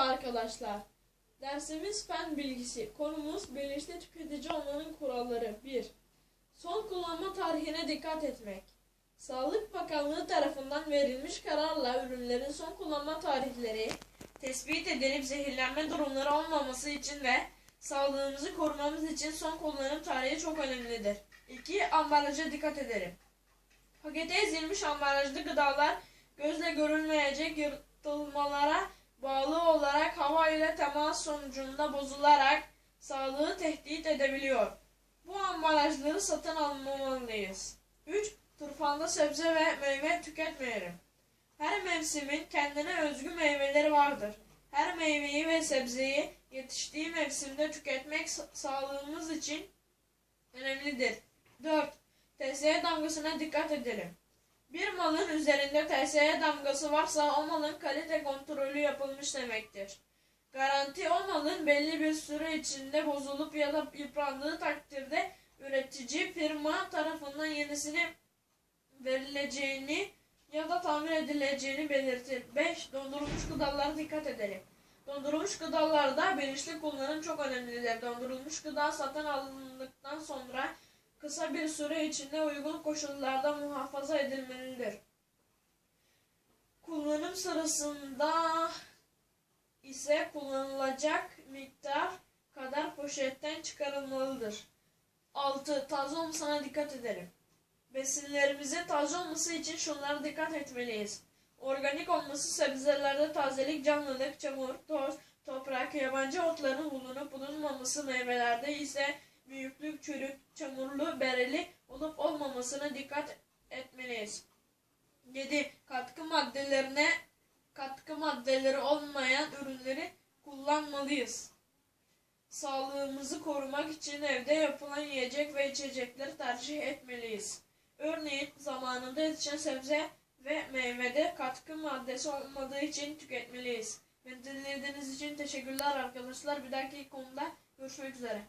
arkadaşlar. Dersimiz fen bilgisi. Konumuz bilinçli tüketici olmanın kuralları. 1. Son kullanma tarihine dikkat etmek. Sağlık Bakanlığı tarafından verilmiş kararla ürünlerin son kullanma tarihleri tespit edilip zehirlenme durumları olmaması için ve sağlığımızı korumamız için son kullanım tarihi çok önemlidir. 2. Ambalaja dikkat edelim. Pakete ezilmiş ambalajlı gıdalar gözle görülmeyecek yırtılmalara bağlı ile temas sonucunda bozularak sağlığı tehdit edebiliyor. Bu ambalajları satın almamalıyız. 3. Turfanda sebze ve meyve tüketmeyelim. Her mevsimin kendine özgü meyveleri vardır. Her meyveyi ve sebzeyi yetiştiği mevsimde tüketmek sa- sağlığımız için önemlidir. 4. TSE damgasına dikkat edelim. Bir malın üzerinde TSE damgası varsa o malın kalite kontrolü yapılmış demektir. Garanti o malın belli bir süre içinde bozulup ya da yıprandığı takdirde üretici firma tarafından yenisini verileceğini ya da tamir edileceğini belirtir. 5. Dondurulmuş gıdalara dikkat edelim. Dondurulmuş gıdalarda bilinçli kullanım çok önemlidir. Dondurulmuş gıda satın alındıktan sonra kısa bir süre içinde uygun koşullarda muhafaza edilmelidir. Kullanım sırasında ise kullanılacak miktar kadar poşetten çıkarılmalıdır. 6. Taze olmasına dikkat edelim. Besinlerimizin taze olması için şunlara dikkat etmeliyiz. Organik olması sebzelerde tazelik, canlılık, çamur, toz, toprak, yabancı otların bulunup bulunmaması meyvelerde ise büyüklük, çürük, çamurlu, bereli olup olmamasına dikkat etmeliyiz. 7. Katkı maddelerine katkı maddeleri olmayan ürünleri kullanmalıyız. Sağlığımızı korumak için evde yapılan yiyecek ve içecekleri tercih etmeliyiz. Örneğin zamanında yetişen sebze ve meyvede katkı maddesi olmadığı için tüketmeliyiz. Beni dinlediğiniz için teşekkürler arkadaşlar. Bir dahaki konuda görüşmek üzere.